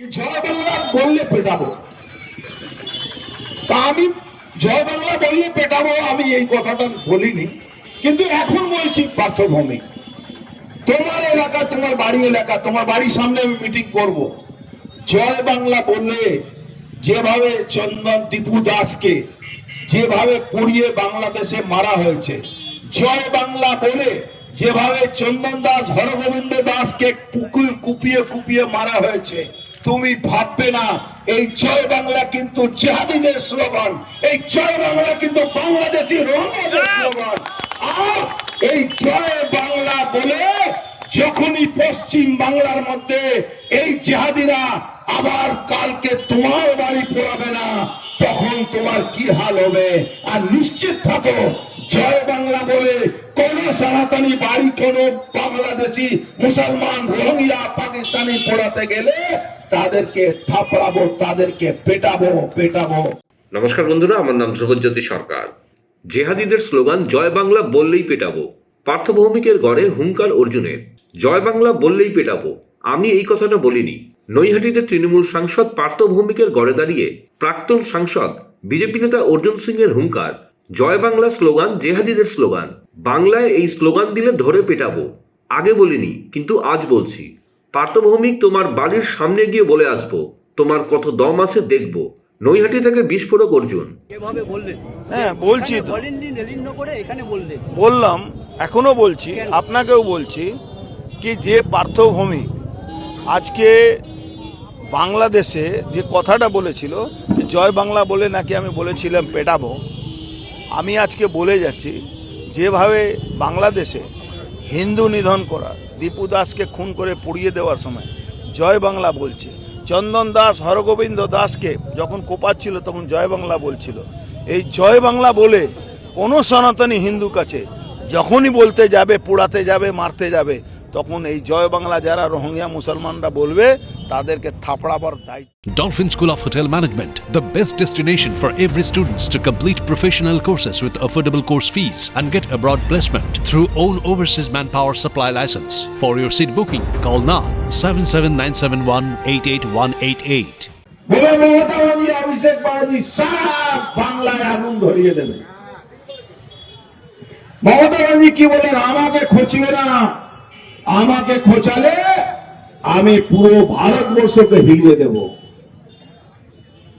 জয় বাংলা বললে পেটাবো? আমি এই কথাটা বলিনি। কিন্তু এখন বলছি পার্থভূমি। তোমার এলাকা, তোমার বাড়ি এলাকা, তোমার বাড়ির সামনে আমি মিটিং করব। জয় বাংলা বললে যেভাবে চন্দন দীপু দাসকে, যেভাবে পুড়িয়ে বাংলাদেশে মারা হয়েছে, জয় বাংলা বলে যেভাবে চন্দন দাস, হরগোবিন্দ দাসকে কুপিয়ে কুপিয়ে মারা হয়েছে তুমি ভাববে না এই জয় বাংলা কিন্তু জেহাদিদের স্লোগান এই জয় বাংলা কিন্তু বাংলাদেশি রোহিঙ্গাদের স্লোগান। আর এই জয় বাংলা বলে যখনই পশ্চিম বাংলার মধ্যে এই জেহাদিরা আবার কালকে তোমার বাড়ি পড়াবে না তখন তোমার কি হাল হবে? আর নিশ্চিত থাকো জয় বাংলা বলে কোন সনাতনী বাড়ি, কোন বাংলাদেশি মুসলমান রোহিঙ্গা পাকিস্তানি পড়াতে গেলে তাদেরকে থাপড়াবো, তাদেরকে পেটাবো পেটাবো। নমস্কার বন্ধুরা, আমার নাম ধ্রুবজ্যোতি সরকার। জেহাদিদের স্লোগান, জয় বাংলা বললেই পেটাবো। পার্থভৌমিকের গড়ে হুঙ্কার অর্জুনের। জয় বাংলা বললেই পেটাবো। আমি এই কথাটা বলিনি। নৈহাটিতে তৃণমূল সাংসদ পার্থ ভৌমিকের গড়ে দাঁড়িয়ে প্রাক্তন সাংসদ, বিজেপি নেতা অর্জুন সিং এর হুঙ্কার। জয় বাংলা স্লোগান জেহাদিদের স্লোগান। বাংলায় এই স্লোগান দিলে ধরে পেটাবো। আগে বলিনি কিন্তু আজ বলছি। পার্থভৌমিক তোমার বাড়ির সামনে গিয়ে বলে আসব। তোমার কত দম আছে দেখব। নৈহাটি থেকে বিস্ফোরক অর্জুন। বললেন হ্যাঁ বলছি তো। বলেননি নেলিন্য করে এখানে বললেন বললাম এখনও বলছি আপনাকেও বলছি কি যে পার্থভূমি আজকে বাংলাদেশে যে কথাটা বলেছিল যে জয় বাংলা বলে নাকি আমি বলেছিলাম পেটাবো আমি আজকে বলে যাচ্ছি, যেভাবে বাংলাদেশে হিন্দু নিধন করা, দীপু দাসকে খুন করে পুড়িয়ে দেওয়ার সময় জয় বাংলা বলছে, চন্দন দাস, হরগোবিন্দ দাসকে যখন কোপাচ্ছিল তখন জয় বাংলা বলছিল। এই জয় বাংলা বলে কোনো সনাতনী হিন্দু কাছে যখনই বলতে যাবে পোড়াতে যাবে মারতে যাবে তখন এই জয় বাংলা যারা রোহিঙ্গা মুসলমানরা বলবে তাদেরকে থাপড়াবার দায়িত্ব Dolphin School of Hotel Management, the best destination for every student to complete professional courses with affordable course fees and get abroad placement through own overseas manpower supply license. For your seat booking, call now 77971 88188. Mamata Banerjee কি বলেন? আমাকে খোঁচিবে না। আমাকে খোঁচালে আমি পুরো ভারতবর্ষকে হিলিয়ে দেব।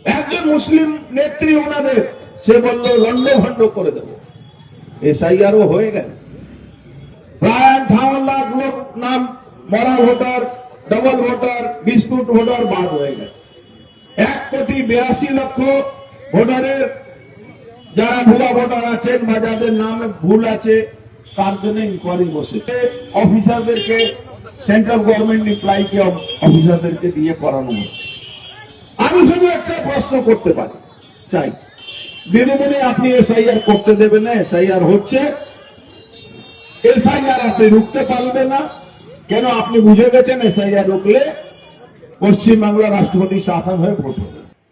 একজন মুসলিম নেত্রী ওনাদের সে বলল লন্ডভন্ড করে দেব। এসআইআরও হয়ে গেল। প্রায় আঠাউন লাখ লোক নাম, মরা voter, double voter, biscuit voter বাদ হয়ে গেছে। এক কোটি বিরাশি লক্ষ ভোটারের যারা ভুয়া ভোটার আছেন বা যাদের নামে ভুল আছে, তার জন্য ইনকোয়ারি বসেছে। অফিসারদেরকে সেন্ট্রাল গভর্নমেন্ট এমপ্লয়িকে অফিসারদেরকে দিয়ে করানো হচ্ছে। আমি শুধু একটা প্রশ্ন করতে পারি, চাই। দিদিমণি, আপনি এসআইআর করতে দেবেন না এসআইআর হচ্ছে এসআইআর আপনি রুখতে পারবেন না, কেন আপনি বুঝে গেছেন এসআইআর রুখলে পশ্চিমবাংলা রাষ্ট্রপতি শাসন হয়ে ভোট